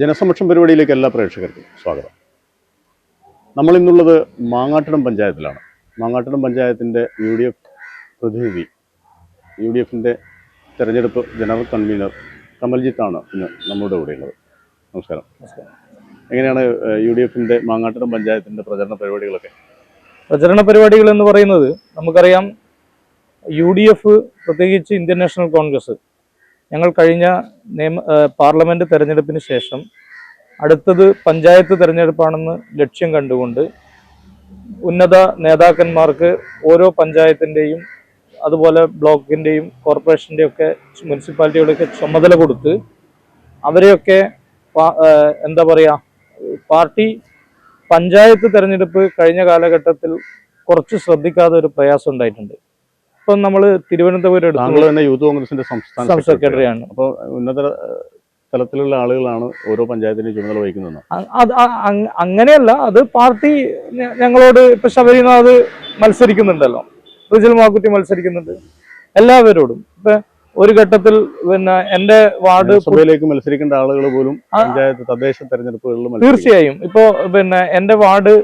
ജനസംരക്ഷണം പരിപാടിയിലേക്ക് എല്ലാ പ്രേക്ഷകർക്കും സ്വാഗതം. നമ്മൾ ഇന്നുള്ളത് മാങ്ങാട്ടിടം പഞ്ചായത്തിലാണ്. മാങ്ങാട്ടിടം പഞ്ചായത്തിന്റെ യു ഡി എഫ് പ്രതിനിധി യു ഡി എഫിന്റെ തെരഞ്ഞെടുപ്പ് ജനറൽ കൺവീനർ കമൽജിത്താണ് ഇന്ന് നമ്മുടെ കൂടെയുള്ളത് നമസ്കാരം. എങ്ങനെയാണ് യു ഡി എഫിന്റെ മാങ്ങാട്ടിടം പഞ്ചായത്തിന്റെ പ്രചരണ പരിപാടികളൊക്കെ? പ്രചരണ പരിപാടികൾ എന്ന് പറയുന്നത് നമുക്കറിയാം യു ഡി എഫ് പ്രത്യേകിച്ച് ഇന്ത്യൻ നാഷണൽ കോൺഗ്രസ്. ഞങ്ങൾ കഴിഞ്ഞ നിയമ പാർലമെന്റ് തെരഞ്ഞെടുപ്പിന് ശേഷം അടുത്തത് പഞ്ചായത്ത് തെരഞ്ഞെടുപ്പാണെന്ന് ലക്ഷ്യം കണ്ടുകൊണ്ട് ഉന്നത നേതാക്കന്മാർക്ക് ഓരോ പഞ്ചായത്തിന്റെയും അതുപോലെ ബ്ലോക്കിന്റെയും കോർപ്പറേഷന്റെയും ഒക്കെ മുനിസിപ്പാലിറ്റികളുടെയൊക്കെ ചുമതല കൊടുത്ത് അവരെയൊക്കെ എന്താ പറയുക പാർട്ടി പഞ്ചായത്ത് തെരഞ്ഞെടുപ്പ് കഴിഞ്ഞ കാലഘട്ടത്തിൽ കുറച്ച് ശ്രദ്ധിക്കാതെ ഒരു പ്രയാസം ഉണ്ടായിട്ടുണ്ട്. ഇപ്പം നമ്മൾ തിരുവനന്തപുരം താങ്കൾ എടുത്തു തന്നെ യൂത്ത് കോൺഗ്രസിന്റെ സംസ്ഥാന സെക്രട്ടറി സെക്രട്ടറിയാണ്. അപ്പോൾ ഉന്നത തലത്തിലുള്ള ആളുകളാണ് ഓരോ പഞ്ചായത്തിന്റെ ചുമതല വഹിക്കുന്നത്. അത് അങ്ങനെയല്ല അത് പാർട്ടി ഞങ്ങളോട് ഇപ്പൊ ശബരിനാഥ് മത്സരിക്കുന്നുണ്ടല്ലോ. റിജൽ മാക്കുറ്റി മത്സരിക്കുന്നുണ്ട്. എല്ലാവരോടും. ഇപ്പൊ ഒരു ഘട്ടത്തിൽ പിന്നെ എന്റെ വാർഡ് സഭയിലേക്ക് മത്സരിക്കേണ്ട ആളുകൾ പോലും പഞ്ചായത്ത് തദ്ദേശ തെരഞ്ഞെടുപ്പുകളിൽ മത്സരിക്കും. തീർച്ചയായും. ഇപ്പോ പിന്നെ എന്റെ വാർഡ്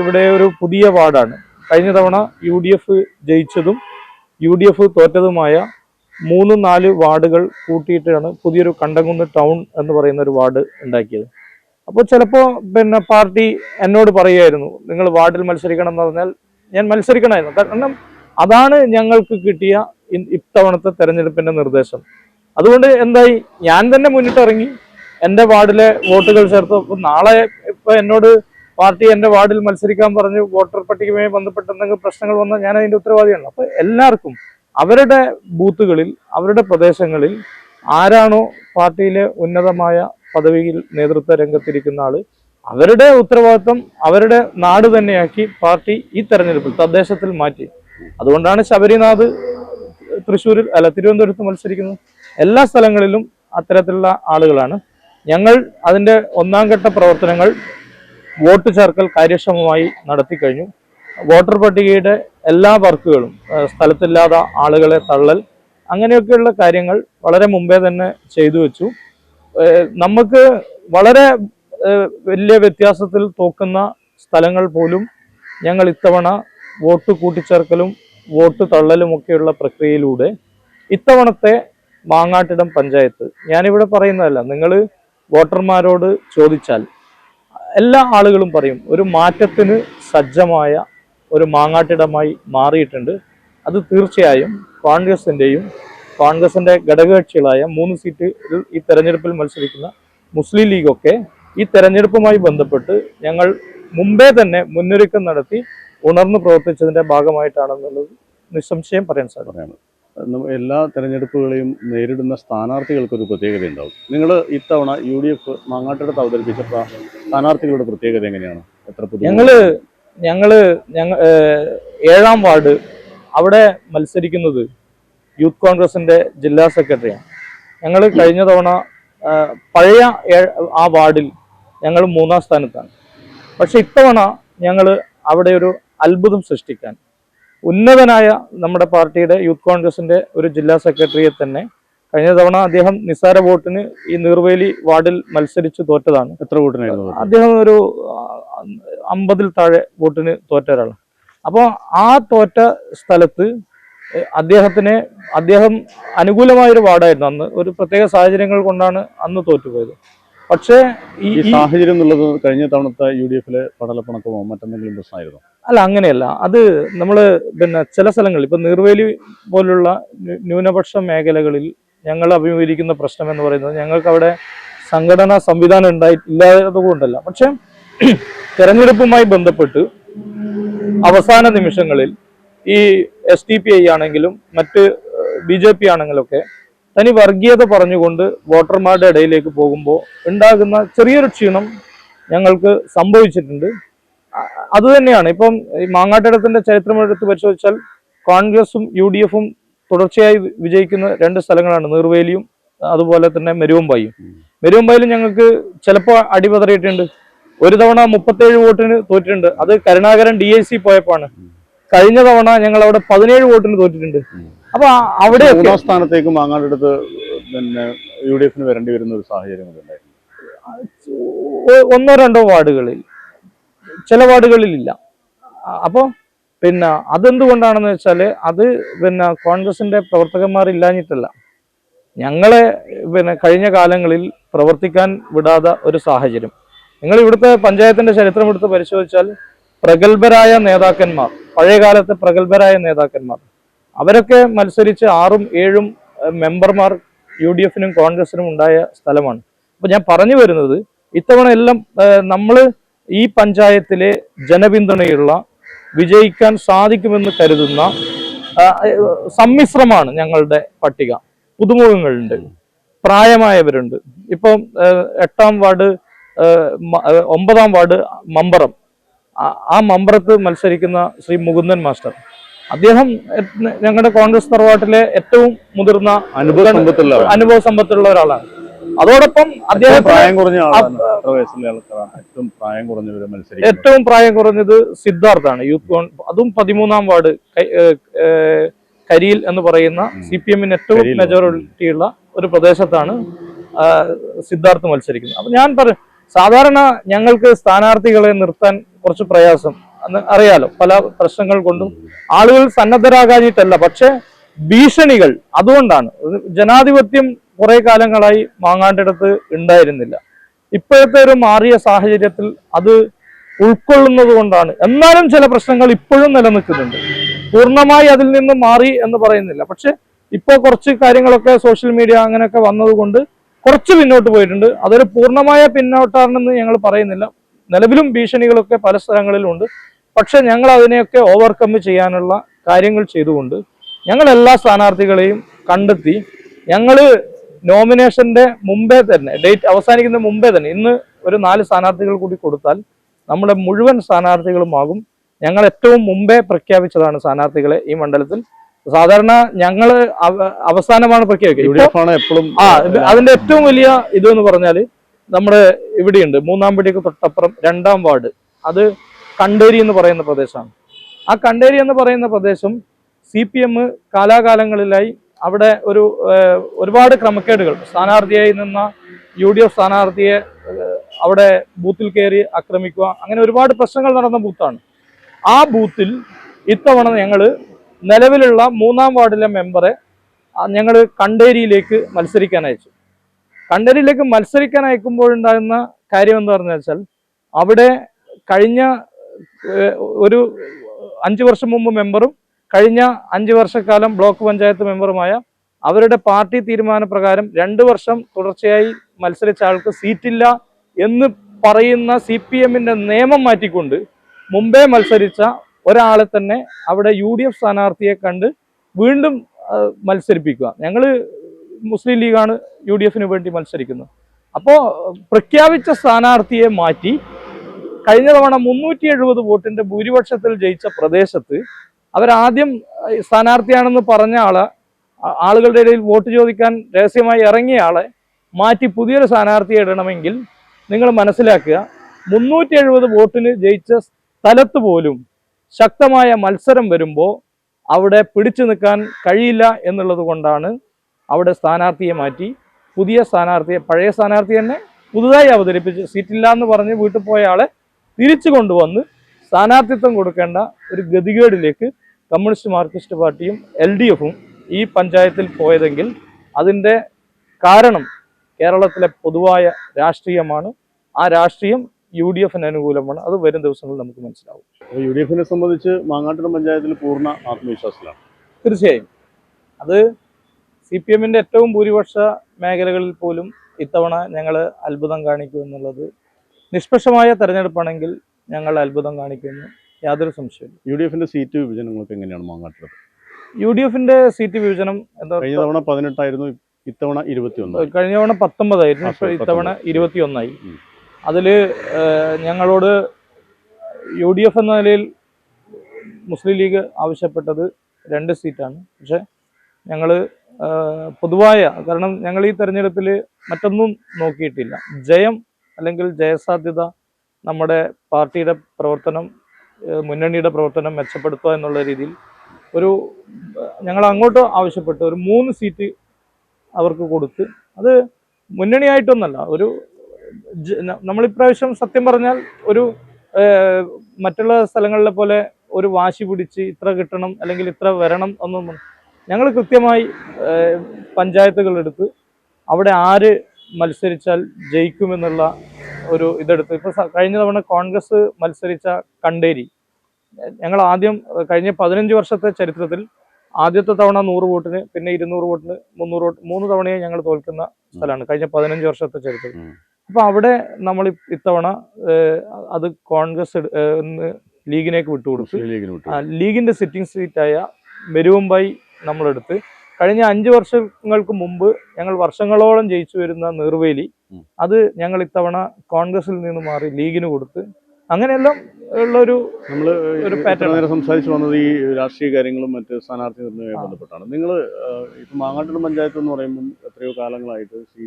ഇവിടെ ഒരു പുതിയ വാർഡാണ്. കഴിഞ്ഞ തവണ യു ഡി എഫ് ജയിച്ചതും യു ഡി എഫ് തോറ്റതുമായ മൂന്ന് നാല് വാർഡുകൾ കൂട്ടിയിട്ടാണ് പുതിയൊരു കണ്ടംകുന്ന് ടൗൺ എന്ന് പറയുന്ന ഒരു വാർഡ് ഉണ്ടാക്കിയത്. അപ്പോൾ ചിലപ്പോൾ പിന്നെ പാർട്ടി എന്നോട് പറയുമായിരുന്നു നിങ്ങൾ വാർഡിൽ മത്സരിക്കണം എന്ന് പറഞ്ഞാൽ ഞാൻ മത്സരിക്കണമായിരുന്നു. കാരണം അതാണ് ഞങ്ങൾക്ക് കിട്ടിയ ഇത്തവണത്തെ തെരഞ്ഞെടുപ്പിന്റെ നിർദ്ദേശം. അതുകൊണ്ട് എന്തായി? ഞാൻ തന്നെ മുന്നിട്ടിറങ്ങി. എന്റെ വാർഡിലെ വോട്ടുകൾ ചേർത്ത് നാളെ ഇപ്പം എന്നോട് പാർട്ടി എന്റെ വാർഡിൽ മത്സരിക്കാൻ പറഞ്ഞു വോട്ടർ പട്ടികയുമായി ബന്ധപ്പെട്ട് എന്തെങ്കിലും പ്രശ്നങ്ങൾ വന്നാൽ ഞാൻ അതിന്റെ ഉത്തരവാദിയാണ്. അപ്പൊ എല്ലാവർക്കും അവരുടെ ബൂത്തുകളിൽ അവരുടെ പ്രദേശങ്ങളിൽ ആരാണോ പാർട്ടിയിലെ ഉന്നതമായ പദവിയിൽ നേതൃത്വ രംഗത്തിരിക്കുന്ന ആൾ അവരുടെ ഉത്തരവാദിത്വം അവരുടെ നാട് തന്നെയാക്കി പാർട്ടി ഈ തെരഞ്ഞെടുപ്പിൽ തദ്ദേശത്തിൽ മാറ്റി. അതുകൊണ്ടാണ് ശബരിനാഥ് തൃശ്ശൂരിൽ അല്ല തിരുവനന്തപുരത്ത് മത്സരിക്കുന്നത്. എല്ലാ സ്ഥലങ്ങളിലും അത്തരത്തിലുള്ള ആളുകളാണ്. ഞങ്ങൾ അതിന്റെ ഒന്നാം ഘട്ട പ്രവർത്തനങ്ങൾ വോട്ട് ചേർക്കൽ കാര്യക്ഷമമായി നടത്തി കഴിഞ്ഞു. വോട്ടർ പട്ടികയുടെ എല്ലാ വർക്കുകളും സ്ഥലത്തില്ലാതെ ആളുകളെ തള്ളൽ അങ്ങനെയൊക്കെയുള്ള കാര്യങ്ങൾ വളരെ മുമ്പേ തന്നെ ചെയ്തു വെച്ചു. നമുക്ക് വളരെ വലിയ വ്യത്യാസത്തിൽ തോക്കുന്ന സ്ഥലങ്ങൾ പോലും ഞങ്ങൾ ഇത്തവണ വോട്ട് കൂട്ടിച്ചേർക്കലും വോട്ട് തള്ളലും ഒക്കെയുള്ള പ്രക്രിയയിലൂടെ ഇത്തവണത്തെ മാങ്ങാട്ടിടം പഞ്ചായത്ത് ഞാനിവിടെ പറയുന്നതല്ല നിങ്ങൾ വോട്ടർമാരോട് ചോദിച്ചാൽ എല്ലാ ആളുകളും പറയും ഒരു മാറ്റത്തിന് സജ്ജമായ ഒരു മാങ്ങാട്ടിടമായി മാറിയിട്ടുണ്ട്. അത് തീർച്ചയായും കോൺഗ്രസിന്റെയും കോൺഗ്രസിന്റെ ഘടകകക്ഷികളായ മൂന്ന് സീറ്റ് ഈ തെരഞ്ഞെടുപ്പിൽ മത്സരിക്കുന്ന മുസ്ലിം ലീഗൊക്കെ ഈ തെരഞ്ഞെടുപ്പുമായി ബന്ധപ്പെട്ട് ഞങ്ങൾ മുമ്പേ തന്നെ മുന്നൊരുക്കം നടത്തി ഉണർന്നു പ്രവർത്തിച്ചതിന്റെ ഭാഗമായിട്ടാണെന്നുള്ളത് നിസ്സംശയം പറയാൻ സാധിക്കും. എല്ലാ തെരഞ്ഞെടുപ്പുകളെയും നേരിടുന്ന സ്ഥാനാർത്ഥികൾക്കൊരു പ്രത്യേകത ഉണ്ടാവും. നിങ്ങൾ ഇത്തവണ യു ഡി എഫ് മാങ്ങാട്ടടുത്ത് അവതരിപ്പിച്ചപ്പോ സ്ഥാനാർത്ഥികളുടെ പ്രത്യേകത എങ്ങനെയാണ്? എത്ര ഞങ്ങൾ ഞങ്ങൾ ഞങ്ങ ഏഴാം വാർഡ് അവിടെ മത്സരിക്കുന്നത് യൂത്ത് കോൺഗ്രസിന്റെ ജില്ലാ സെക്രട്ടറിയാണ്. ഞങ്ങൾ കഴിഞ്ഞ തവണ പഴയ ആ വാർഡിൽ ഞങ്ങൾ മൂന്നാം സ്ഥാനത്താണ്. പക്ഷെ ഇത്തവണ ഞങ്ങൾ അവിടെ ഒരു അത്ഭുതം സൃഷ്ടിക്കാൻ ഉന്നതനായ നമ്മുടെ പാർട്ടിയുടെ യൂത്ത് കോൺഗ്രസിന്റെ ഒരു ജില്ലാ സെക്രട്ടറിയെ തന്നെ കഴിഞ്ഞ തവണ അദ്ദേഹം നിസ്സാര വോട്ടിന് ഈ നീർവേലി വാർഡിൽ മത്സരിച്ച് തോറ്റതാണ്. എത്ര വോട്ടിനായിരുന്നു? അദ്ദേഹം ഒരു അമ്പതിൽ താഴെ വോട്ടിന് തോറ്റ ഒരാളാണ് അപ്പോൾ ആ തോറ്റ സ്ഥലത്ത് അദ്ദേഹത്തിന് അദ്ദേഹം അനുകൂലമായൊരു വാർഡായിരുന്നു. അന്ന് ഒരു പ്രത്യേക സാഹചര്യങ്ങൾ കൊണ്ടാണ് അന്ന് തോറ്റുപോയത്. പക്ഷേ ഈ- സാഹചര്യം എന്നുള്ളത് കഴിഞ്ഞ തവണത്തെ യു ഡി എഫിലെ പടലപ്പണക്കമോ മറ്റെന്തെങ്കിലും പ്രശ്നമായിരുന്നു? അല്ല അങ്ങനെയല്ല. അത് നമ്മൾ പിന്നെ ചില സ്ഥലങ്ങളിൽ ഇപ്പം നീർവേലി പോലുള്ള ന്യൂനപക്ഷ മേഖലകളിൽ ഞങ്ങൾ അഭിമുഖീകരിക്കുന്ന പ്രശ്നം എന്ന് പറയുന്നത് ഞങ്ങൾക്ക് അവിടെ സംഘടനാ സംവിധാനം ഉണ്ടായി ഇല്ലാത്തത് കൊണ്ടല്ല. പക്ഷെ തെരഞ്ഞെടുപ്പുമായി ബന്ധപ്പെട്ട് അവസാന നിമിഷങ്ങളിൽ ഈ എസ് ടി പി ഐ ആണെങ്കിലും മറ്റ് ബി ജെ പി ആണെങ്കിലൊക്കെ തനി വർഗീയത പറഞ്ഞുകൊണ്ട് വോട്ടർമാരുടെ ഇടയിലേക്ക് പോകുമ്പോൾ ഉണ്ടാകുന്ന ചെറിയൊരു ക്ഷീണം ഞങ്ങൾക്ക് സംഭവിച്ചിട്ടുണ്ട്. അത് തന്നെയാണ്. ഇപ്പം മാങ്ങാട്ടിടത്തിന്റെ ചരിത്രം എടുത്ത് പരിശോധിച്ചാൽ കോൺഗ്രസും യു ഡി എഫും തുടർച്ചയായി വിജയിക്കുന്ന രണ്ട് സ്ഥലങ്ങളാണ്. നീർവേലിയും അതുപോലെ തന്നെ മെരുവമ്പായും. മെരുവമ്പായിലും ഞങ്ങൾക്ക് ചിലപ്പോൾ അടിപതറിയിട്ടുണ്ട്. ഒരു തവണ മുപ്പത്തേഴ് വോട്ടിന് തോറ്റിട്ടുണ്ട്. അത് കരുണാകരൻ ഡി ഐ സി പോയപ്പോഴാണ്. കഴിഞ്ഞ തവണ ഞങ്ങൾ അവിടെ പതിനേഴ് വോട്ടിന് തോറ്റിട്ടുണ്ട്. അപ്പൊ അവിടെ മൂന്നാം സ്ഥാനത്തേക്ക് മാങ്ങാട്ടടുത്ത് പിന്നെ യു ഡി എഫിന് വരേണ്ടി വരുന്ന ഒരു സാഹചര്യം ഒന്നോ രണ്ടോ വാർഡുകളിൽ. ചില വാർഡുകളിലില്ല. അപ്പോൾ പിന്നെ അതെന്തുകൊണ്ടാണെന്ന് വെച്ചാൽ അത് പിന്നെ കോൺഗ്രസിന്റെ പ്രവർത്തകന്മാർ ഇല്ലാഞ്ഞിട്ടല്ല. ഞങ്ങളെ പിന്നെ കഴിഞ്ഞ കാലങ്ങളിൽ പ്രവർത്തിക്കാൻ വിടാത്ത ഒരു സാഹചര്യം. നിങ്ങൾ ഇവിടുത്തെ പഞ്ചായത്തിന്റെ ചരിത്രം എടുത്ത് പരിശോധിച്ചാൽ പ്രഗത്ഭരായ നേതാക്കന്മാർ പഴയകാലത്തെ പ്രഗത്ഭരായ നേതാക്കന്മാർ അവരൊക്കെ മത്സരിച്ച് ആറും ഏഴും മെമ്പർമാർ യു ഡി എഫിനും കോൺഗ്രസിനും ഉണ്ടായ സ്ഥലമാണ്. അപ്പൊ ഞാൻ പറഞ്ഞു വരുന്നത് ഇത്തവണ എല്ലാം നമ്മൾ ഈ പഞ്ചായത്തിലെ ജനപിന്തുണയുള്ള വിജയിക്കാൻ സാധിക്കുമെന്ന് കരുതുന്ന സമ്മിശ്രമാണ് ഞങ്ങളുടെ പട്ടിക. പുതുമുഖങ്ങളുണ്ട്. പ്രായമായവരുണ്ട്. ഇപ്പം എട്ടാം വാർഡ് ഒമ്പതാം വാർഡ് മമ്പറം. ആ- മമ്പറത്ത് മത്സരിക്കുന്ന ശ്രീ മുകുന്ദൻ മാസ്റ്റർ. അദ്ദേഹം ഞങ്ങളുടെ കോൺഗ്രസ് തറവാട്ടിലെ ഏറ്റവും മുതിർന്ന അനുഭവ സമ്പത്തുള്ള ഒരാളാണ്. അതോടൊപ്പം അദ്ദേഹം പ്രായം കുറഞ്ഞ ഏറ്റവും പ്രായം കുറഞ്ഞവര് മത്സരിക്കുന്നത് ഏറ്റവും പ്രായം കുറഞ്ഞത് സിദ്ധാർത്ഥാണ്. യൂത്ത് കോൺ അതും പതിമൂന്നാം വാർഡ് കരിയിൽ എന്ന് പറയുന്ന സി പി എമ്മിന് ഏറ്റവും മെജോറിറ്റി ഉള്ള ഒരു പ്രദേശത്താണ് സിദ്ധാർത്ഥ് മത്സരിക്കുന്നത്. അപ്പൊ ഞാൻ പറ സാധാരണ ഞങ്ങൾക്ക് സ്ഥാനാർത്ഥികളെ നിർത്താൻ കുറച്ച് പ്രയാസം. അന്ന് അറിയാലോ പല പ്രശ്നങ്ങൾ കൊണ്ടും ആളുകൾ സന്നദ്ധരാകാനിട്ടല്ല പക്ഷെ ഭീഷണികൾ അതുകൊണ്ടാണ്. ജനാധിപത്യം കുറെ കാലങ്ങളായി മാങ്ങാണ്ടിടത്ത് ഉണ്ടായിരുന്നില്ല. ഇപ്പോഴത്തെ ഒരു മാറിയ സാഹചര്യത്തിൽ അത് ഉൾക്കൊള്ളുന്നത് കൊണ്ടാണ്. എന്നാലും ചില പ്രശ്നങ്ങൾ ഇപ്പോഴും നിലനിൽക്കുന്നുണ്ട്. പൂർണമായി അതിൽ നിന്ന് മാറി എന്ന് പറയുന്നില്ല. പക്ഷെ ഇപ്പോൾ കുറച്ച് കാര്യങ്ങളൊക്കെ സോഷ്യൽ മീഡിയ അങ്ങനെയൊക്കെ വന്നതുകൊണ്ട് കുറച്ച് പിന്നോട്ട് പോയിട്ടുണ്ട്. അതൊരു പൂർണമായ പിന്നോട്ടാണെന്ന് ഞങ്ങൾ പറയുന്നില്ല. നിലവിലും ഭീഷണികളൊക്കെ പല സ്ഥലങ്ങളിലും ഉണ്ട് പക്ഷെ ഞങ്ങൾ അതിനെയൊക്കെ ഓവർകം ചെയ്യാനുള്ള കാര്യങ്ങൾ ചെയ്തുകൊണ്ട് ഞങ്ങൾ എല്ലാ സ്ഥാനാർത്ഥികളെയും കണ്ടെത്തി ഞങ്ങൾ നോമിനേഷന്റെ മുമ്പേ തന്നെ ഡേറ്റ് അവസാനിക്കുന്ന മുമ്പേ തന്നെ ഇന്ന് ഒരു നാല് സ്ഥാനാർത്ഥികൾ കൂടി കൊടുത്താൽ നമ്മുടെ മുഴുവൻ സ്ഥാനാർത്ഥികളുമാകും. ഞങ്ങൾ ഏറ്റവും മുമ്പേ പ്രഖ്യാപിച്ചതാണ് സ്ഥാനാർത്ഥികളെ ഈ മണ്ഡലത്തിൽ. സാധാരണ ഞങ്ങൾ അവസാനമാണ് പ്രഖ്യാപിക്കുന്നത് ആ അതിന്റെ ഏറ്റവും വലിയ ഇത് എന്ന് പറഞ്ഞാൽ നമ്മുടെ ഇവിടെയുണ്ട് മൂന്നാം പടിക്ക് തൊട്ടപ്പുറം രണ്ടാം വാർഡ്. അത് കണ്ടേരി എന്ന് പറയുന്ന പ്രദേശമാണ്. ആ കണ്ടേരി എന്ന് പറയുന്ന പ്രദേശം സി പി എം കാലാകാലങ്ങളിലായി അവിടെ ഒരു ഒരുപാട് ക്രമക്കേടുകൾ. സ്ഥാനാർത്ഥിയായി നിന്ന യു ഡി എഫ് സ്ഥാനാർത്ഥിയെ അവിടെ ബൂത്തിൽ കയറി ആക്രമിക്കുക അങ്ങനെ ഒരുപാട് പ്രശ്നങ്ങൾ നടന്ന ബൂത്താണ്. ആ ബൂത്തിൽ ഇത്തവണ ഞങ്ങൾ നിലവിലുള്ള മൂന്നാം വാർഡിലെ മെമ്പറെ ഞങ്ങൾ കണ്ടേരിയിലേക്ക് മത്സരിക്കാൻ അയച്ചു. കണ്ടേരിയിലേക്ക് മത്സരിക്കാൻ അയക്കുമ്പോഴുണ്ടാകുന്ന കാര്യം എന്ന് പറഞ്ഞു വെച്ചാൽ അവിടെ കഴിഞ്ഞ ഒരു അഞ്ചു വർഷം മുമ്പ് മെമ്പറും കഴിഞ്ഞ അഞ്ചു വർഷക്കാലം ബ്ലോക്ക് പഞ്ചായത്ത് മെമ്പറുമായ അവരുടെ പാർട്ടി തീരുമാനപ്രകാരം രണ്ട് വർഷം തുടർച്ചയായി മത്സരിച്ച ആൾക്ക് സീറ്റില്ല എന്ന് പറയുന്ന സി പി എമ്മിന്റെ നിയമം മാറ്റിക്കൊണ്ട് മുമ്പേ മത്സരിച്ച ഒരാളെ തന്നെ അവിടെ യു ഡി എഫ് സ്ഥാനാർത്ഥിയെ കണ്ട് വീണ്ടും മത്സരിപ്പിക്കുക. ഞങ്ങൾ മുസ്ലിം ലീഗാണ് യു ഡി എഫിന് വേണ്ടി മത്സരിക്കുന്നത്. അപ്പോൾ പ്രഖ്യാപിച്ച സ്ഥാനാർത്ഥിയെ മാറ്റി കഴിഞ്ഞ തവണ മുന്നൂറ്റി എഴുപത് വോട്ടിന്റെ ഭൂരിപക്ഷത്തിൽ ജയിച്ച പ്രദേശത്ത് അവരാദ്യം സ്ഥാനാർത്ഥിയാണെന്ന് പറഞ്ഞ ആൾ ആളുകളുടെ ഇടയിൽ വോട്ട് ചോദിക്കാൻ രഹസ്യമായി ഇറങ്ങിയ ആളെ മാറ്റി പുതിയൊരു സ്ഥാനാർത്ഥിയെ ഇടണമെങ്കിൽ നിങ്ങൾ മനസ്സിലാക്കുക മുന്നൂറ്റി എഴുപത് വോട്ടിന് ജയിച്ച സ്ഥലത്ത് പോലും ശക്തമായ മത്സരം വരുമ്പോൾ അവിടെ പിടിച്ചു നിൽക്കാൻ കഴിയില്ല എന്നുള്ളത് കൊണ്ടാണ് അവിടെ സ്ഥാനാർത്ഥിയെ മാറ്റി പുതിയ സ്ഥാനാർത്ഥിയെ പഴയ സ്ഥാനാർത്ഥി തന്നെ പുതുതായി അവതരിപ്പിച്ച് സീറ്റില്ല എന്ന് പറഞ്ഞ് വീട്ടിൽ പോയ ആളെ തിരിച്ചു കൊണ്ടുവന്ന് സ്ഥാനാർത്ഥിത്വം കൊടുക്കേണ്ട ഒരു ഗതികേടിലേക്ക് കമ്മ്യൂണിസ്റ്റ് മാർക്സിസ്റ്റ് പാർട്ടിയും എൽ ഡി എഫും ഈ പഞ്ചായത്തിൽ പോയതെങ്കിൽ അതിന്റെ കാരണം കേരളത്തിലെ പൊതുവായ രാഷ്ട്രീയമാണ്. ആ രാഷ്ട്രീയം യു ഡി എഫിന് അനുകൂലമാണ്. അത് വരും ദിവസങ്ങളിൽ നമുക്ക് മനസ്സിലാവും. യു ഡി എഫിനെ സംബന്ധിച്ച് മാങ്ങാട്ടുളം പഞ്ചായത്തിൽ പൂർണ ആത്മവിശ്വാസത്തിലാണ്. തീർച്ചയായും. അത് സി പി എമ്മിന്റെ ഏറ്റവും ഭൂരിപക്ഷ മേഖലകളിൽ പോലും ഇത്തവണ ഞങ്ങൾ അത്ഭുതം കാണിക്കും എന്നുള്ളത് നിഷ്പക്ഷമായ തെരഞ്ഞെടുപ്പാണെങ്കിൽ ഞങ്ങൾ അത്ഭുതം കാണിക്കുമെന്ന് യാതൊരു സംശയമില്ല യു ഡി എഫിന്റെ സീറ്റ് വിഭജനങ്ങളൊക്കെ എങ്ങനെയാണ് മാങ്ങാട്ടുള്ളത്? യു ഡി എഫിന്റെ സീറ്റ് വിഭജനം എന്താ കഴിഞ്ഞ തവണ പതിനെട്ടായിരുന്നു ഇത്തവണ ഇരുപത്തിയൊന്ന് കഴിഞ്ഞ തവണ പത്തൊമ്പതായിരുന്നു ആ, ഇത്തവണ ഇരുപത്തിയൊന്നായി. ഉം. അതിൽ ഞങ്ങളോട് യു ഡി എഫ് എന്ന നിലയിൽ മുസ്ലിം ലീഗ് ആവശ്യപ്പെട്ടത് രണ്ട് സീറ്റാണ്. പക്ഷെ ഞങ്ങൾ പൊതുവായ കാരണം ഞങ്ങൾ ഈ തെരഞ്ഞെടുപ്പിൽ മറ്റൊന്നും നോക്കിയിട്ടില്ല. ജയം അല്ലെങ്കിൽ ജയസാധ്യത നമ്മുടെ പാർട്ടിയുടെ പ്രവർത്തനം മുന്നണിയുടെ പ്രവർത്തനം മെച്ചപ്പെടുത്തുക എന്നുള്ള രീതിയിൽ ഒരു ഞങ്ങൾ അങ്ങോട്ട് ആവശ്യപ്പെട്ട് ഒരു മൂന്ന് സീറ്റ് അവർക്ക് കൊടുത്ത് അത് മുന്നണിയായിട്ടൊന്നല്ല ഒരു നമ്മളിപ്രാവശ്യം സത്യം പറഞ്ഞാൽ ഒരു മറ്റുള്ള സ്ഥലങ്ങളിലെ പോലെ ഒരു വാശി പിടിച്ച് ഇത്ര കിട്ടണം അല്ലെങ്കിൽ ഇത്ര വരണം എന്നൊന്നും ഞങ്ങൾ കൃത്യമായി പഞ്ചായത്തുകളെടുത്ത് അവിടെ ആര് മത്സരിച്ചാൽ ജയിക്കുമെന്നുള്ള ഒരു ഇതെടുത്ത്. ഇപ്പൊ കഴിഞ്ഞ തവണ കോൺഗ്രസ് മത്സരിച്ച കണ്ടേരി ഞങ്ങൾ ആദ്യം കഴിഞ്ഞ പതിനഞ്ച് വർഷത്തെ ചരിത്രത്തിൽ ആദ്യത്തെ തവണ നൂറ് വോട്ടിന് പിന്നെ ഇരുന്നൂറ് വോട്ടിന് മുന്നൂറ് വോട്ട് മൂന്ന് തവണയെ ഞങ്ങൾ തോൽക്കുന്ന സ്ഥലമാണ് കഴിഞ്ഞ പതിനഞ്ച് വർഷത്തെ ചരിത്രം. അപ്പൊ അവിടെ നമ്മൾ ഇത്തവണ അത് കോൺഗ്രസ് ലീഗിനേക്ക് വിട്ടുകൊടുത്തു. ലീഗിന്റെ സിറ്റിംഗ് സീറ്റായ മെരുവമ്പായി നമ്മളെടുത്ത് കഴിഞ്ഞ അഞ്ചു വർഷങ്ങൾക്ക് മുമ്പ് ഞങ്ങൾ വർഷങ്ങളോളം ജയിച്ചു വരുന്ന നിർവേലി അത് ഞങ്ങൾ ഇത്തവണ കോൺഗ്രസിൽ നിന്ന് മാറി ലീഗിന് കൊടുത്ത് അങ്ങനെയെല്ലാം ഉള്ളൊരു നമ്മൾ ഒരു പാറ്റേൺ. നേരം സംസാരിച്ചു വന്നത് ഈ രാഷ്ട്രീയ കാര്യങ്ങളും മറ്റ് സ്ഥാനാർത്ഥി നിർണയവുമായി ബന്ധപ്പെട്ടാണ്. നിങ്ങൾ ഇപ്പം മാങ്ങാട്ടൂർ പഞ്ചായത്ത് എന്ന് പറയുമ്പം എത്രയോ കാലങ്ങളായിട്ട് C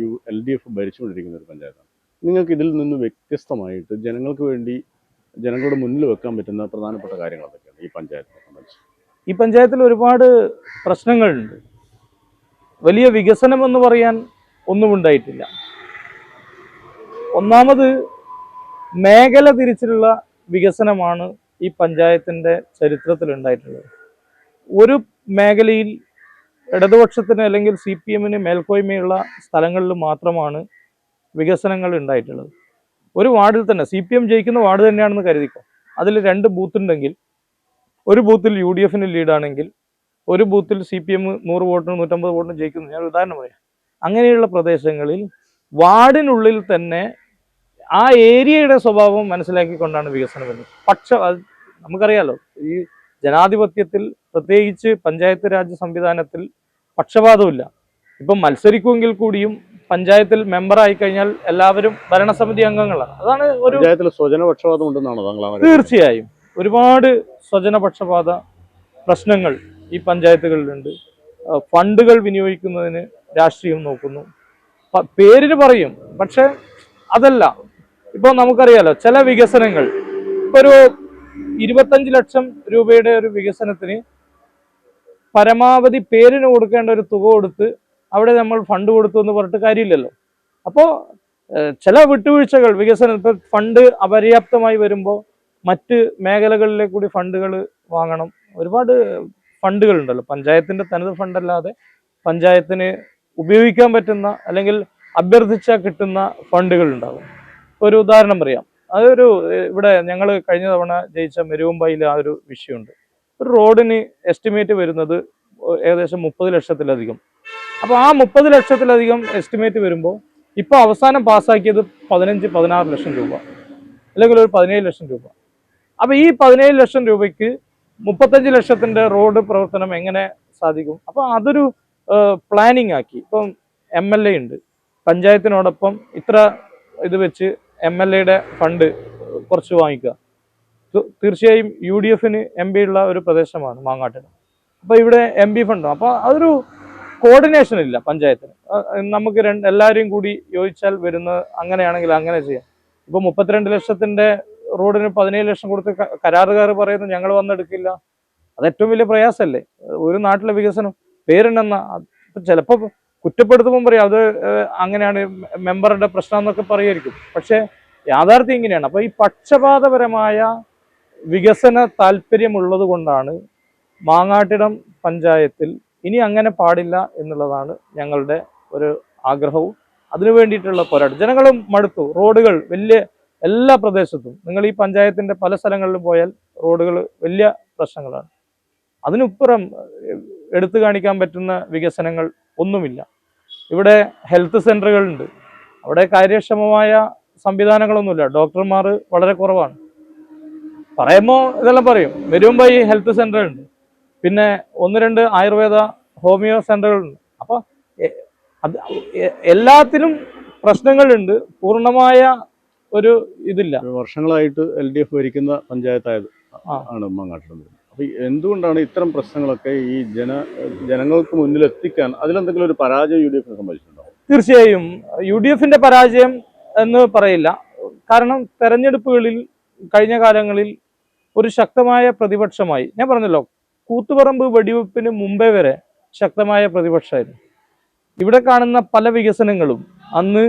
U L D F ഭരിച്ചുകൊണ്ടിരിക്കുന്ന ഒരു പഞ്ചായത്താണ്. നിങ്ങൾക്ക് ഇതിൽ നിന്ന് വ്യത്യസ്തമായിട്ട് ജനങ്ങൾക്ക് വേണ്ടി ജനങ്ങളുടെ മുന്നിൽ വെക്കാൻ പറ്റുന്ന പ്രധാനപ്പെട്ട കാര്യങ്ങൾ എന്തൊക്കെയാണ് ഈ സംബന്ധിച്ച് ഈ പഞ്ചായത്തിൽ ഒരുപാട് പ്രശ്നങ്ങളുണ്ട്. വലിയ വികസനം എന്ന് പറയാൻ ഒന്നും ഉണ്ടായിട്ടില്ല. ഒന്നാമത് മേഖല തിരിച്ചുള്ള വികസനമാണ് ഈ പഞ്ചായത്തിന്റെ ചരിത്രത്തിൽ ഉണ്ടായിട്ടുള്ളത് ഒരു മേഖലയിൽ ഇടതുപക്ഷത്തിന് അല്ലെങ്കിൽ സി പി എമ്മിന് മേൽക്കോയ്മയുള്ള സ്ഥലങ്ങളിൽ മാത്രമാണ് വികസനങ്ങൾ ഉണ്ടായിട്ടുള്ളത്. ഒരു വാർഡിൽ തന്നെ സി പി എം ജയിക്കുന്ന വാർഡ് തന്നെയാണെന്ന് കരുതിക്കോ? അതിൽ രണ്ട് ബൂത്ത് ഉണ്ടെങ്കിൽ ഒരു ബൂത്തിൽ യു ഡി എഫിന് ലീഡാണെങ്കിൽ ഒരു ബൂത്തിൽ സി പി എം നൂറ് വോട്ടിന് നൂറ്റമ്പത് വോട്ടിന് ജയിക്കുന്നു. ഞാൻ ഉദാഹരണം പറയാം. അങ്ങനെയുള്ള പ്രദേശങ്ങളിൽ വാർഡിനുള്ളിൽ തന്നെ ആ ഏരിയയുടെ സ്വഭാവം മനസ്സിലാക്കിക്കൊണ്ടാണ് വികസനം വരുന്നത്. പക്ഷ നമുക്കറിയാലോ ഈ ജനാധിപത്യത്തിൽ പ്രത്യേകിച്ച് പഞ്ചായത്ത് രാജ് സംവിധാനത്തിൽ പക്ഷപാതമില്ല. ഇപ്പം മത്സരിക്കുമെങ്കിൽ കൂടിയും പഞ്ചായത്തിൽ മെമ്പറായി കഴിഞ്ഞാൽ എല്ലാവരും ഭരണസമിതി അംഗങ്ങളാണ്. അതാണ് ഒരു ഉണ്ടെന്നാണോ തീർച്ചയായും. ഒരുപാട് സ്വജനപക്ഷപാത പ്രശ്നങ്ങൾ ഈ പഞ്ചായത്തുകളിലുണ്ട്. ഫണ്ടുകൾ വിനിയോഗിക്കുന്നതിന് രാഷ്ട്രീയം നോക്കുന്നു. പേരിന് പറയും പക്ഷെ അതല്ല. ഇപ്പോൾ നമുക്കറിയാലോ ചില വികസനങ്ങൾ. ഇപ്പൊ ഒരു ഇരുപത്തഞ്ച് ലക്ഷം രൂപയുടെ ഒരു വികസനത്തിന് പരമാവധി പേരിന് കൊടുക്കേണ്ട ഒരു തുക കൊടുത്ത് അവിടെ നമ്മൾ ഫണ്ട് കൊടുത്തു എന്ന് പറഞ്ഞിട്ട് കാര്യമില്ലല്ലോ. അപ്പോൾ ചില വിട്ടുവീഴ്ചകൾ വികസനത്തിൽ ഫണ്ട് അപര്യാപ്തമായി വരുമ്പോൾ മറ്റ് മേഖലകളിലെ കൂടി ഫണ്ടുകൾ വാങ്ങണം. ഒരുപാട് ഫണ്ടുകൾ ഉണ്ടല്ലോ പഞ്ചായത്തിന്റെ തനത് ഫണ്ടല്ലാതെ പഞ്ചായത്തിന് ഉപയോഗിക്കാൻ പറ്റുന്ന അല്ലെങ്കിൽ അഭ്യർത്ഥിച്ചാൽ കിട്ടുന്ന ഫണ്ടുകൾ ഉണ്ടാകും ഒരു ഉദാഹരണം പറയാം. അതൊരു ഇവിടെ ഞങ്ങൾ കഴിഞ്ഞ തവണ ജയിച്ച മെരുവുംബായിൽ ആ ഒരു വിഷയമുണ്ട്. ഒരു റോഡിന് എസ്റ്റിമേറ്റ് വരുന്നത് ഏകദേശം മുപ്പത് ലക്ഷത്തിലധികം. അപ്പോൾ ആ മുപ്പത് ലക്ഷത്തിലധികം എസ്റ്റിമേറ്റ് വരുമ്പോൾ ഇപ്പോൾ അവസാനം പാസ്സാക്കിയത് പതിനഞ്ച് പതിനാറ് ലക്ഷം രൂപ. അല്ലെങ്കിൽ ഒരു പതിനേഴ് ലക്ഷം രൂപ. അപ്പോൾ ഈ പതിനേഴ് ലക്ഷം രൂപയ്ക്ക് മുപ്പത്തഞ്ച് ലക്ഷത്തിന്റെ റോഡ് പ്രവർത്തനം എങ്ങനെ സാധിക്കും? അപ്പോൾ അതൊരു പ്ലാനിങ് ആക്കി. ഇപ്പം എം എൽ എ ഉണ്ട്. പഞ്ചായത്തിനോടൊപ്പം ഇത്ര ഇത് വെച്ച് എം എൽ എയുടെ ഫണ്ട് കുറച്ച് വാങ്ങിക്കുക. തീർച്ചയായും യു ഡി എഫിന് എം പി ഉള്ള ഒരു പ്രദേശമാണ് മാങ്ങാട്ടിന് അപ്പോൾ ഇവിടെ എം പി ഫണ്ടും അപ്പോൾ അതൊരു കോർഡിനേഷൻ ഇല്ല പഞ്ചായത്തിന്. നമുക്ക് രണ്ട് എല്ലാവരെയും കൂടി യോജിച്ചാൽ വരുന്ന അങ്ങനെയാണെങ്കിൽ അങ്ങനെ ചെയ്യാം. ഇപ്പോൾ മുപ്പത്തിരണ്ട് ലക്ഷത്തിന്റെ റോഡിന് പതിനേഴ് ലക്ഷം കൊടുത്ത് കരാറുകാർ പറയുന്നു ഞങ്ങൾ വന്നെടുക്കില്ല. അത് ഏറ്റവും വലിയ പ്രയാസമല്ലേ ഒരു നാട്ടിലെ വികസനം. പേരുണ്ടെന്ന ചിലപ്പോൾ കുറ്റപ്പെടുത്തുമ്പോൾ പറയും അത് അങ്ങനെയാണ് മെമ്പറുടെ പ്രശ്നം എന്നൊക്കെ പറയുമായിരിക്കും പക്ഷേ യാഥാർത്ഥ്യം ഇങ്ങനെയാണ്. അപ്പോൾ ഈ പക്ഷപാതപരമായ വികസന താല്പര്യമുള്ളത് കൊണ്ടാണ് മാങ്ങാട്ടിടം പഞ്ചായത്തിൽ ഇനി അങ്ങനെ പാടില്ല എന്നുള്ളതാണ് ഞങ്ങളുടെ ഒരു ആഗ്രഹവും. അതിനു വേണ്ടിയിട്ടുള്ള പോരാട്ടം. ജനങ്ങളും മടുത്തു. റോഡുകൾ വലിയ എല്ലാ പ്രദേശത്തും. നിങ്ങൾ ഈ പഞ്ചായത്തിന്റെ പല സ്ഥലങ്ങളിലും പോയാൽ റോഡുകൾ വലിയ പ്രശ്നങ്ങളാണ്. അതിനുപ്പുറം എടുത്തു കാണിക്കാൻ പറ്റുന്ന വികസനങ്ങൾ ഒന്നുമില്ല. ഇവിടെ ഹെൽത്ത് സെന്ററുകളുണ്ട്. അവിടെ കാര്യക്ഷമമായ സംവിധാനങ്ങളൊന്നുമില്ല. ഡോക്ടർമാർ വളരെ കുറവാണ്. പറയുമ്പോൾ ഇതെല്ലാം പറയും. വരുമ്പോൾ ഈ ഹെൽത്ത് സെന്റർ ഉണ്ട് പിന്നെ ഒന്ന് രണ്ട് ആയുർവേദ ഹോമിയോ സെന്ററുകളുണ്ട്. അപ്പോൾ അത് എല്ലാത്തിനും പ്രശ്നങ്ങളുണ്ട്. പൂർണമായ ഒരു ഇതില്ല. വർഷങ്ങളായിട്ട് എൽ ഡി എഫ് ഭരിക്കുന്ന പഞ്ചായത്തായത് ആണ് വരുന്നത് അപ്പൊ എന്തുകൊണ്ടാണ് ഇത്തരം പ്രശ്നങ്ങളൊക്കെ ഈ ജന ജനങ്ങൾക്ക് മുന്നിൽ എത്തിക്കാൻ അതിലെന്തെങ്കിലും ഒരു പരാജയം യു ഡി എഫിനെ സംബന്ധിച്ചിട്ടുണ്ടാവും തീർച്ചയായും. യു ഡി എഫിന്റെ പരാജയം എന്ന് പറയില്ല. കാരണം തെരഞ്ഞെടുപ്പുകളിൽ കഴിഞ്ഞ കാലങ്ങളിൽ ഒരു ശക്തമായ പ്രതിപക്ഷമായി ഞാൻ പറഞ്ഞല്ലോ കൂത്തുപറമ്പ് വെടിവെപ്പിന് മുമ്പേ വരെ ശക്തമായ പ്രതിപക്ഷമായിരുന്നു. ഇവിടെ കാണുന്ന പല വികസനങ്ങളും അന്ന്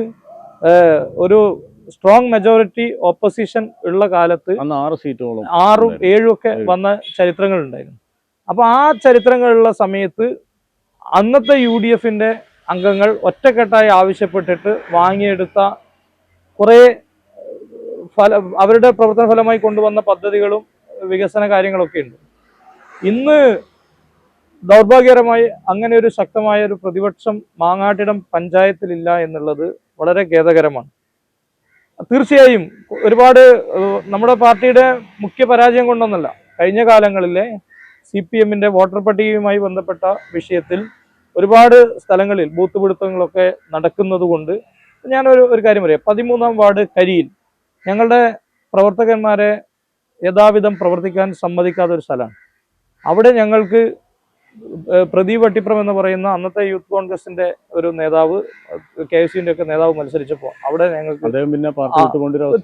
ഒരു സ്ട്രോങ് മെജോറിറ്റി ഓപ്പോസിഷൻ ഉള്ള കാലത്ത് ആറ് സീറ്റോളം ആറും. ഏഴും ഒക്കെ വന്ന ചരിത്രങ്ങൾ ഉണ്ടായിരുന്നു അപ്പൊ ആ ചരിത്രങ്ങളുള്ള സമയത്ത് അന്നത്തെ യു ഡി എഫിന്റെ അംഗങ്ങൾ ഒറ്റക്കെട്ടായി ആവശ്യപ്പെട്ടിട്ട് വാങ്ങിയെടുത്ത കുറേ ഫല അവരുടെ പ്രവർത്തന ഫലമായി കൊണ്ടുവന്ന പദ്ധതികളും വികസന കാര്യങ്ങളൊക്കെ ഉണ്ട്. ഇന്ന് ദൗർഭാഗ്യകരമായി അങ്ങനെ ഒരു ശക്തമായ ഒരു പ്രതിപക്ഷം മാങ്ങാട്ടിടം പഞ്ചായത്തിലില്ല എന്നുള്ളത് വളരെ ഖേദകരമാണ്. തീർച്ചയായും ഒരുപാട് നമ്മുടെ പാർട്ടിയുടെ മുഖ്യ പരാജയം കൊണ്ടൊന്നല്ല. കഴിഞ്ഞ കാലങ്ങളിലെ സി പി എമ്മിന്റെ വോട്ടർ പട്ടികയുമായി ബന്ധപ്പെട്ട വിഷയത്തിൽ ഒരുപാട് സ്ഥലങ്ങളിൽ ബൂത്ത് പിടുത്തങ്ങളൊക്കെ നടക്കുന്നത് കൊണ്ട് ഞാനൊരു ഒരു കാര്യം പറയാം. പതിമൂന്നാം വാർഡ് കരിയിൽ ഞങ്ങളുടെ പ്രവർത്തകന്മാരെ യഥാവിധം പ്രവർത്തിക്കാൻ സമ്മതിക്കാത്ത ഒരു സ്ഥലമാണ്. അവിടെ ഞങ്ങൾക്ക് പ്രദീപ് വട്ടിപ്രം എന്ന് പറയുന്ന അന്നത്തെ യൂത്ത് കോൺഗ്രസിന്റെ ഒരു നേതാവ് കെ എസ് യുവിന്റെ ഒക്കെ നേതാവ് മത്സരിച്ചപ്പോൾ അവിടെ ഞങ്ങൾക്ക് പിന്നെ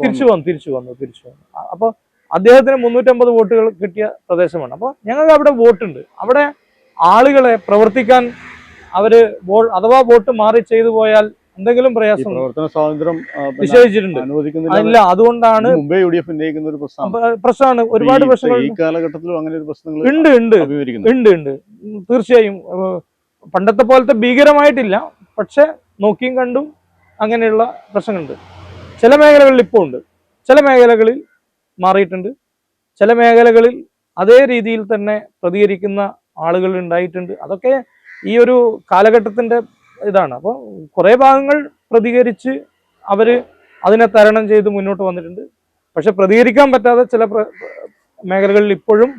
തിരിച്ചു വന്നു. തിരിച്ചു വന്നു തിരിച്ചു വന്നു. അപ്പോൾ അപ്പൊ അദ്ദേഹത്തിന് മുന്നൂറ്റമ്പത് വോട്ടുകൾ കിട്ടിയ പ്രദേശമാണ്. അപ്പൊ ഞങ്ങൾക്ക് അവിടെ വോട്ടുണ്ട്. അവിടെ ആളുകളെ പ്രവർത്തിക്കാൻ അവർ അഥവാ വോട്ട് മാറി ചെയ്തു പോയാൽ എന്തെങ്കിലും പ്രയാസം പ്രവർത്തന സ്വാതന്ത്ര്യം നിശ്ചയിച്ചിട്ടുണ്ട് അനുവദിക്കുന്നില്ല അതുകൊണ്ടാണ് മുംബൈ യു ഡി എഫ് ഉന്നയിക്കുന്ന ഒരു പ്രശ്നമാണ്. പ്രശ്നമാണ് ഒരുപാട് പ്രശ്നങ്ങൾ ഈ കാലഘട്ടത്തിലും അങ്ങനെ ഒരു പ്രശ്നങ്ങൾ ഉണ്ട് ഉണ്ട്. ഉണ്ട് ഉണ്ട്. തീർച്ചയായും പണ്ടത്തെ പോലത്തെ ഭീകരമായിട്ടില്ല. പക്ഷെ നോക്കിയും കണ്ടും അങ്ങനെയുള്ള പ്രശ്നങ്ങളുണ്ട്. ചില മേഖലകളിൽ ഇപ്പോൾ ഉണ്ട്. ചില മേഖലകളിൽ മാറിയിട്ടുണ്ട്. ചില മേഖലകളിൽ അതേ രീതിയിൽ തന്നെ പ്രതികരിക്കുന്ന ആളുകൾ ഉണ്ടായിട്ടുണ്ട്. അതൊക്കെ ഈ ഒരു കാലഘട്ടത്തിന്റെ ഇതാണ്. അപ്പോൾ കുറേ ഭാഗങ്ങൾ പ്രതികരിച്ച് അവർ അതിനെ തരണം ചെയ്ത് മുന്നോട്ട് വന്നിട്ടുണ്ട്. പക്ഷെ പ്രതികരിക്കാൻ പറ്റാതെ ചില മേഖലകളിൽ ഇപ്പോഴും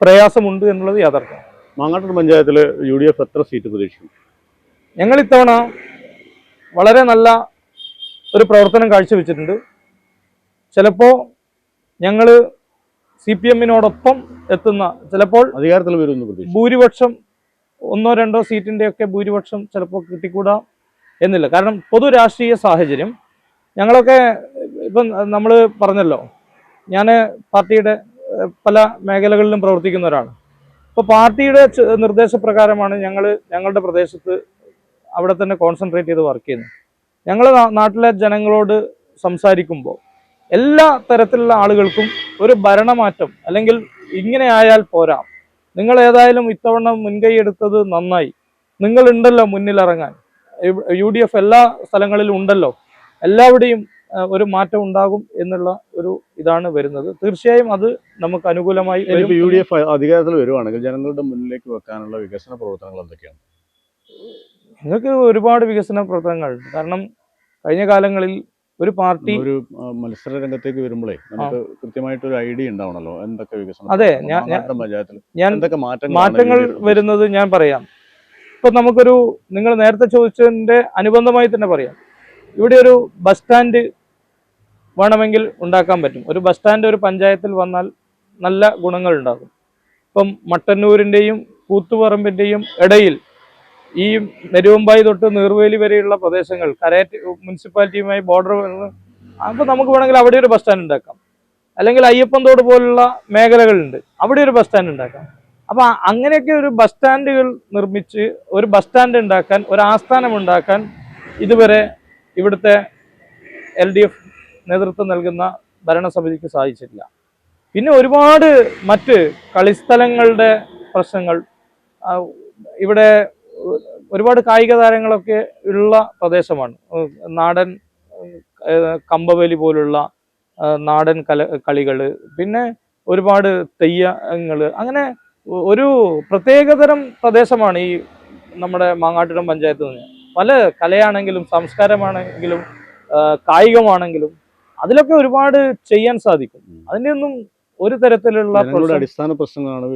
പ്രയാസമുണ്ട് എന്നുള്ളത് യാഥാർത്ഥ്യം. മാങ്ങാട്ടൂർ പഞ്ചായത്തിൽ യു ഡി എഫ് എത്ര സീറ്റ് പ്രതീക്ഷിക്കും ഞങ്ങൾ ഇത്തവണ വളരെ നല്ല ഒരു പ്രവർത്തനം കാഴ്ചവെച്ചിട്ടുണ്ട്. ചിലപ്പോൾ ഞങ്ങൾ സി പി എമ്മിനോടൊപ്പം എത്തുന്ന ചിലപ്പോൾ അധികാരത്തിൽ ഭൂരിപക്ഷം ഒന്നോ രണ്ടോ സീറ്റിന്റെയൊക്കെ ഭൂരിപക്ഷം ചിലപ്പോൾ കിട്ടിക്കൂടാ എന്നില്ല. കാരണം പൊതു രാഷ്ട്രീയ സാഹചര്യം. ഞങ്ങളൊക്കെ ഇപ്പം നമ്മൾ പറഞ്ഞല്ലോ ഞാൻ പാർട്ടിയുടെ പല മേഖലകളിലും പ്രവർത്തിക്കുന്ന ഒരാൾ ഇപ്പോൾ പാർട്ടിയുടെ നിർദ്ദേശപ്രകാരമാണ് ഞങ്ങൾ ഞങ്ങളുടെ പ്രദേശത്ത് അവിടെ തന്നെ കോൺസെൻട്രേറ്റ് ചെയ്ത് വർക്ക് ചെയ്യുന്നത്. ഞങ്ങൾ നാട്ടിലെ ജനങ്ങളോട് സംസാരിക്കുമ്പോൾ എല്ലാ തരത്തിലുള്ള ആളുകൾക്കും ഒരു ഭരണമാറ്റം അല്ലെങ്കിൽ ഇങ്ങനെ ആയാൽ പോരാ നിങ്ങൾ ഏതായാലും ഇത്തവണ മുൻകൈ എടുത്തത് നന്നായി. നിങ്ങളുണ്ടല്ലോ മുന്നിലിറങ്ങാൻ യു ഡി എഫ് എല്ലാ സ്ഥലങ്ങളിലും ഉണ്ടല്ലോ. എല്ലാവിടെയും ഒരു മാറ്റം ഉണ്ടാകും എന്നുള്ള ഒരു ഇതാണ് വരുന്നത്. തീർച്ചയായും അത് നമുക്ക് അനുകൂലമായി. യു ഡി എഫ് അധികാരത്തിൽ വരുവാണെങ്കിൽ ജനങ്ങളുടെ മുന്നിലേക്ക് വെക്കാനുള്ള വികസന പ്രവർത്തനങ്ങൾ എന്തൊക്കെയാണ്? നിങ്ങൾക്ക് ഒരുപാട് വികസന പ്രവർത്തനങ്ങൾ. കാരണം കഴിഞ്ഞ കാലങ്ങളിൽ ഒരു പാർട്ടി ഒരു മത്സര രംഗത്തേക്ക് വരുമ്പോഴേ നമുക്ക് കൃത്യമായിട്ട് ഒരു ഐഡിയ ഉണ്ടാവണല്ലോ. എന്തൊക്കെ വികസനം അതെ, ഞാൻ- എന്തൊക്കെ മാറ്റങ്ങൾ മാറ്റങ്ങൾ വരുന്നത് ഞാൻ പറയാം. ഇപ്പൊ നമുക്കൊരു നിങ്ങൾ നേരത്തെ ചോദിച്ചതിന്റെ അനുബന്ധമായി തന്നെ പറയാം. ഇവിടെ ഒരു ബസ് സ്റ്റാൻഡ് വേണമെങ്കിൽ ഉണ്ടാക്കാൻ പറ്റും. ഒരു ബസ് സ്റ്റാൻഡ് ഒരു പഞ്ചായത്തിൽ വന്നാൽ നല്ല ഗുണങ്ങൾ ഉണ്ടാകും ഇപ്പം മട്ടന്നൂരിന്റെയും കൂത്തുപറമ്പിന്റെയും ഇടയിൽ ഈ നെരുവമ്പായി തൊട്ട് നീർവേലി വരെയുള്ള പ്രദേശങ്ങൾ കരയറ്റ് മുനിസിപ്പാലിറ്റിയുമായി ബോർഡർ അപ്പോൾ നമുക്ക് വേണമെങ്കിൽ അവിടെ ഒരു ബസ് സ്റ്റാൻഡ് ഉണ്ടാക്കാം. അല്ലെങ്കിൽ അയ്യപ്പന്തോട് പോലുള്ള മേഖലകളുണ്ട് അവിടെ ഒരു ബസ് സ്റ്റാൻഡ് ഉണ്ടാക്കാം. അപ്പോൾ അങ്ങനെയൊക്കെ ഒരു ബസ് സ്റ്റാൻഡുകൾ നിർമ്മിച്ച് ഒരു ബസ് സ്റ്റാൻഡ് ഉണ്ടാക്കാൻ ഒരു ആസ്ഥാനം ഉണ്ടാക്കാൻ ഇതുവരെ ഇവിടുത്തെ എൽ ഡി എഫ് നേതൃത്വം നൽകുന്ന ഭരണസമിതിക്ക് സാധിച്ചിട്ടില്ല. പിന്നെ ഒരുപാട് മറ്റ് കളിസ്ഥലങ്ങളുടെ പ്രശ്നങ്ങൾ ഇവിടെ ഒരുപാട് കായിക താരങ്ങളൊക്കെ ഉള്ള പ്രദേശമാണ്. നാടൻ കമ്പവേലി പോലുള്ള നാടൻ കല കളികൾ പിന്നെ ഒരുപാട് തെയ്യങ്ങൾ അങ്ങനെ ഒരു പ്രത്യേകതരം പ്രദേശമാണ് ഈ നമ്മുടെ മാങ്ങാട്ടിടം പഞ്ചായത്ത് നിന്ന് പല കലയാണെങ്കിലും സംസ്കാരമാണെങ്കിലും കായികമാണെങ്കിലും അതിലൊക്കെ ഒരുപാട് ചെയ്യാൻ സാധിക്കും. അതിന്റെ ഒന്നും ഒരു തരത്തിലുള്ള അടിസ്ഥാന പ്രശ്നങ്ങളാണ്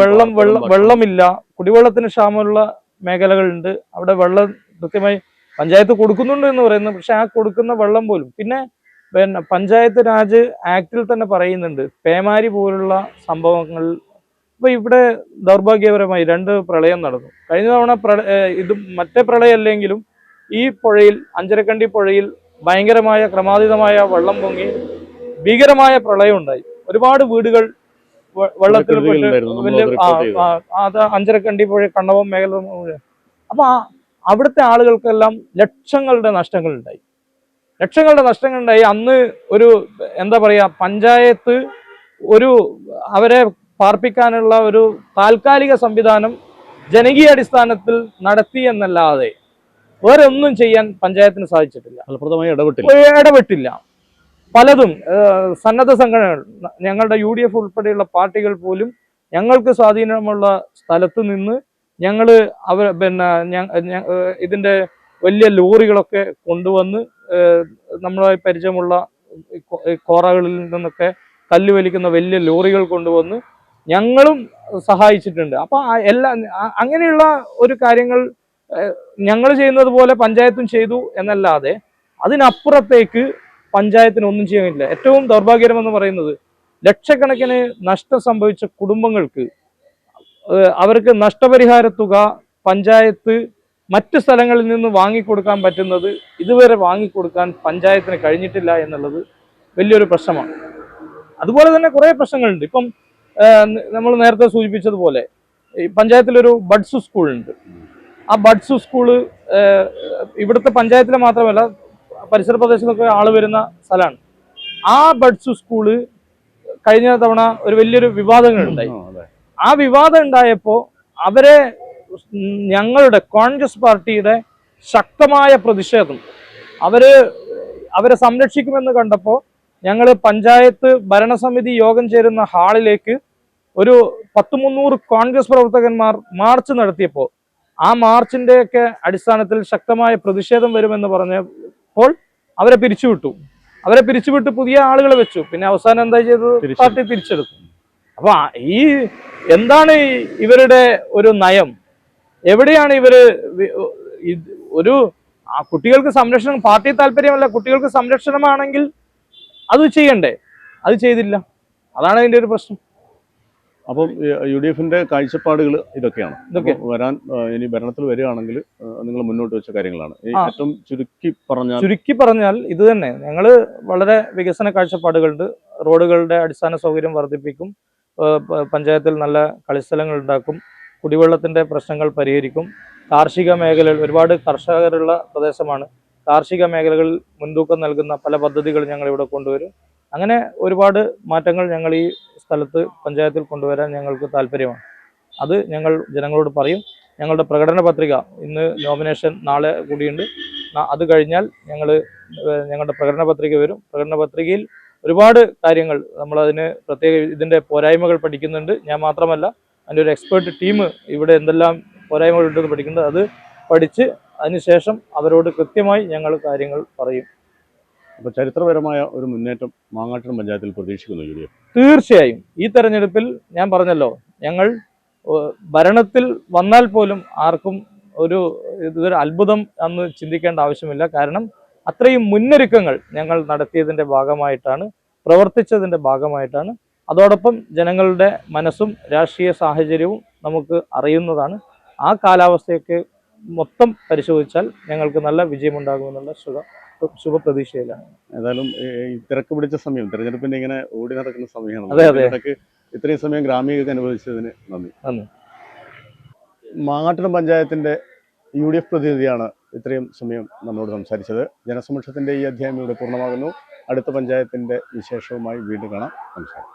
വെള്ളം വെള്ളം. വെള്ളമില്ല. കുടിവെള്ളത്തിന് ക്ഷാമമുള്ള മേഖലകളുണ്ട്. അവിടെ വെള്ളം കൃത്യമായി പഞ്ചായത്ത് കൊടുക്കുന്നുണ്ട് എന്ന് പറയുന്നു. പക്ഷെ ആ കൊടുക്കുന്ന വെള്ളം പോലും പിന്നെ പിന്നെ പഞ്ചായത്ത് രാജ് ആക്ടിൽ തന്നെ പറയുന്നുണ്ട് പേമാരി പോലുള്ള സംഭവങ്ങൾ. ഇപ്പൊ ഇവിടെ ദൗർഭാഗ്യപരമായി രണ്ട് പ്രളയം നടന്നു. കഴിഞ്ഞ തവണ ഇത് മറ്റേ പ്രളയം അല്ലെങ്കിലും ഈ പുഴയിൽ അഞ്ചരക്കണ്ടി പുഴയിൽ ഭയങ്കരമായ ക്രമാതീതമായ വെള്ളം പൊങ്ങി ഭീകരമായ പ്രളയം ഉണ്ടായി. ഒരുപാട് വീടുകൾ വെള്ളത്തിൽ അത് അഞ്ചരക്കണ്ടി പുഴ കണ്ണവം മേഖല. അപ്പൊ അവിടുത്തെ ആളുകൾക്കെല്ലാം ലക്ഷങ്ങളുടെ നഷ്ടങ്ങൾ ഉണ്ടായി ലക്ഷങ്ങളുടെ നഷ്ടങ്ങളുണ്ടായി. അന്ന് ഒരു എന്താ പറയുക പഞ്ചായത്ത് ഒരു അവരെ പാർപ്പിക്കാനുള്ള ഒരു താൽക്കാലിക സംവിധാനം ജനകീയ അടിസ്ഥാനത്തിൽ നടത്തി എന്നല്ലാതെ വേറെ ഒന്നും ചെയ്യാൻ പഞ്ചായത്തിന് സാധിച്ചിട്ടില്ല. ഫലപ്രദമായി ഇടപെട്ടില്ല. ഇടപെട്ടില്ല. പലതും സന്നദ്ധ സംഘടനകൾ ഞങ്ങളുടെ യു ഡി എഫ് ഉൾപ്പെടെയുള്ള പാർട്ടികൾ പോലും ഞങ്ങൾക്ക് സ്വാധീനമുള്ള സ്ഥലത്ത് നിന്ന് ഞങ്ങൾ അവർ പിന്നെ ഇതിന്റെ വലിയ ലോറികളൊക്കെ കൊണ്ടുവന്ന് നമ്മളെ പരിചയമുള്ള കോറകളിൽ നിന്നൊക്കെ കല്ല് വലിക്കുന്ന വലിയ ലോറികൾ കൊണ്ടുവന്ന് ഞങ്ങളും സഹായിച്ചിട്ടുണ്ട്. അപ്പോൾ എല്ലാ അങ്ങനെയുള്ള ഒരു കാര്യങ്ങൾ ഞങ്ങൾ ചെയ്യുന്നത് പോലെ പഞ്ചായത്തും ചെയ്തു എന്നല്ലാതെ അതിനപ്പുറത്തേക്ക് പഞ്ചായത്തിന് ഒന്നും ചെയ്യാൻ ചെയ്യാനില്ല. ഏറ്റവും ദൗർഭാഗ്യകരമെന്ന് പറയുന്നത് ലക്ഷക്കണക്കിന് നഷ്ടം സംഭവിച്ച കുടുംബങ്ങൾക്ക് അവർക്ക് നഷ്ടപരിഹാര തുക പഞ്ചായത്ത് മറ്റ് സ്ഥലങ്ങളിൽ നിന്ന് വാങ്ങിക്കൊടുക്കാൻ പറ്റുന്നത് ഇതുവരെ വാങ്ങിക്കൊടുക്കാൻ പഞ്ചായത്തിന് കഴിഞ്ഞിട്ടില്ല എന്നുള്ളത് വലിയൊരു പ്രശ്നമാണ്. അതുപോലെ തന്നെ കുറേ പ്രശ്നങ്ങളുണ്ട്. ഇപ്പം നമ്മൾ നേരത്തെ സൂചിപ്പിച്ചതുപോലെ പഞ്ചായത്തിലൊരു ബഡ്സു സ്കൂളുണ്ട്. ആ ബഡ്സു സ്കൂൾ ഇവിടുത്തെ പഞ്ചായത്തിലെ മാത്രമല്ല പരിസര പ്രദേശത്തൊക്കെ ആൾ വരുന്ന സ്ഥലമാണ്. ആ ബഡ്സ് സ്കൂൾ കഴിഞ്ഞ തവണ ഒരു വലിയൊരു വിവാദങ്ങളുണ്ടായി. ആ, ആ വിവാദം ഉണ്ടായപ്പോൾ അവരെ ഞങ്ങളുടെ കോൺഗ്രസ് പാർട്ടിയുടെ ശക്തമായ പ്രതിഷേധം. അവർ അവരെ സംരക്ഷിക്കുമെന്ന് കണ്ടപ്പോൾ ഞങ്ങൾ പഞ്ചായത്ത് ഭരണസമിതി യോഗം ചേരുന്ന ഹാളിലേക്ക് ഒരു പത്ത് മുന്നൂറ് കോൺഗ്രസ് പ്രവർത്തകന്മാർ മാർച്ച് നടത്തിയപ്പോൾ ആ മാർച്ചിന്റെയൊക്കെ അടിസ്ഥാനത്തിൽ ശക്തമായ പ്രതിഷേധം വരുമെന്ന് പറഞ്ഞപ്പോൾ അവരെ പിരിച്ചുവിട്ടു. അവരെ പിരിച്ചുവിട്ട് പുതിയ ആളുകളെ വെച്ചു. പിന്നെ അവസാനം എന്താ ചെയ്തത്? പാർട്ടി തിരിച്ചെടുത്തു. അപ്പൊ ഈ എന്താണ് ഇവരുടെ ഒരു നയം? എവിടെയാണ് ഇവർ ഒരു കുട്ടികൾക്ക് സംരക്ഷണം പാർട്ടി താല്പര്യമല്ല കുട്ടികൾക്ക് സംരക്ഷണമാണെങ്കിൽ അത് ചെയ്യണ്ടേ? അത് ചെയ്തില്ല. അതാണ് അതിന്റെ ഒരു പ്രശ്നം. അപ്പം യു ഡി എഫിന്റെ കാഴ്ചപ്പാടുകൾ ഇതൊക്കെയാണ്. ഇതൊക്കെ. വരാൻ ഇനി ഭരണത്തിൽ വരികയാണെങ്കിൽ നിങ്ങൾ മുന്നോട്ട് വെച്ച കാര്യങ്ങളാണ്. ഏറ്റവും ചുരുക്കി പറഞ്ഞാൽ ചുരുക്കി പറഞ്ഞാൽ ഇത് തന്നെ. ഞങ്ങൾ വളരെ വികസന കാഴ്ചപ്പാടുകളുണ്ട്. റോഡുകളുടെ അടിസ്ഥാന സൗകര്യം വർദ്ധിപ്പിക്കും. പഞ്ചായത്തിൽ നല്ല കളിസ്ഥലങ്ങൾ ഉണ്ടാക്കും. കുടിവെള്ളത്തിന്റെ പ്രശ്നങ്ങൾ പരിഹരിക്കും. കാർഷിക മേഖലയിൽ ഒരുപാട് കർഷകരുള്ള പ്രദേശമാണ്. കാർഷിക മേഖലകളിൽ മുൻതൂക്കം നൽകുന്ന പല പദ്ധതികൾ ഞങ്ങൾ ഇവിടെ കൊണ്ടുവരും. അങ്ങനെ ഒരുപാട് മാറ്റങ്ങൾ ഞങ്ങൾ ഈ സ്ഥലത്ത് പഞ്ചായത്തിൽ കൊണ്ടുവരാൻ ഞങ്ങൾക്ക് താല്പര്യമാണ്. അത് ഞങ്ങൾ ജനങ്ങളോട് പറയും. ഞങ്ങളുടെ പ്രകടന പത്രിക ഇന്ന് നോമിനേഷൻ നാളെ കൂടിയുണ്ട്. അത് കഴിഞ്ഞാൽ ഞങ്ങൾ ഞങ്ങളുടെ പ്രകടന പത്രിക വരും. പ്രകടന പത്രികയിൽ ഒരുപാട് കാര്യങ്ങൾ നമ്മളതിന് പ്രത്യേക ഇതിന്റെ പോരായ്മകൾ പഠിക്കുന്നുണ്ട്. ഞാൻ മാത്രമല്ല അതിന്റെ ഒരു എക്സ്പേർട്ട് ടീം ഇവിടെ എന്തെല്ലാം പോരായ്മകൾ ഉണ്ടെന്ന് പഠിക്കുന്നുണ്ട്. അത് പഠിച്ച് അതിനുശേഷം അവരോട് കൃത്യമായി ഞങ്ങൾ കാര്യങ്ങൾ പറയും. അപ്പോൾ ചരിത്രപരമായ ഒരു മുന്നേറ്റം മാങ്ങാട്ടൻ പഞ്ചായത്തിൽ പ്രതീക്ഷിക്കുന്നു യു ഡി എഫ്. തീർച്ചയായും. ഈ തെരഞ്ഞെടുപ്പിൽ ഞാൻ പറഞ്ഞല്ലോ ഞങ്ങൾ ഭരണത്തിൽ വന്നാൽ പോലും ആർക്കും ഒരു ഇതൊരു അത്ഭുതം എന്ന് ചിന്തിക്കേണ്ട ആവശ്യമില്ല. കാരണം അത്രയും മുന്നൊരുക്കങ്ങൾ ഞങ്ങൾ നടത്തിയതിന്റെ ഭാഗമായിട്ടാണ് പ്രവർത്തിച്ചതിന്റെ ഭാഗമായിട്ടാണ്. അതോടൊപ്പം ജനങ്ങളുടെ മനസ്സും രാഷ്ട്രീയ സാഹചര്യവും നമുക്ക് അറിയുന്നതാണ്. ആ കാലാവസ്ഥയൊക്കെ മൊത്തം പരിശോധിച്ചാൽ ഞങ്ങൾക്ക് നല്ല വിജയമുണ്ടാകുമെന്നുള്ള ശുഭ. ശുഭപ്രതീക്ഷയിലാണ്. ഏതായാലും ഈ തിരക്ക് പിടിച്ച സമയം തെരഞ്ഞെടുപ്പിന്റെ ഇങ്ങനെ ഓടി നടക്കുന്ന സമയമാണ്. ഇത്രയും സമയം ഗ്രാമീണ അനുവദിച്ചതിന് നന്ദി. നന്ദി. പഞ്ചായത്തിന്റെ യു ഡി എഫ് പ്രതിനിധിയാണ് ഇത്രയും സമയം നമ്മളോട് സംസാരിച്ചത്. ജനസമക്ഷത്തിന്റെ ഈ അധ്യായം ഇവിടെ പൂർണമാകുന്നു. അടുത്ത പഞ്ചായത്തിന്റെ വിശേഷവുമായി വീണ്ടും കാണാം. നമസ്കാരം.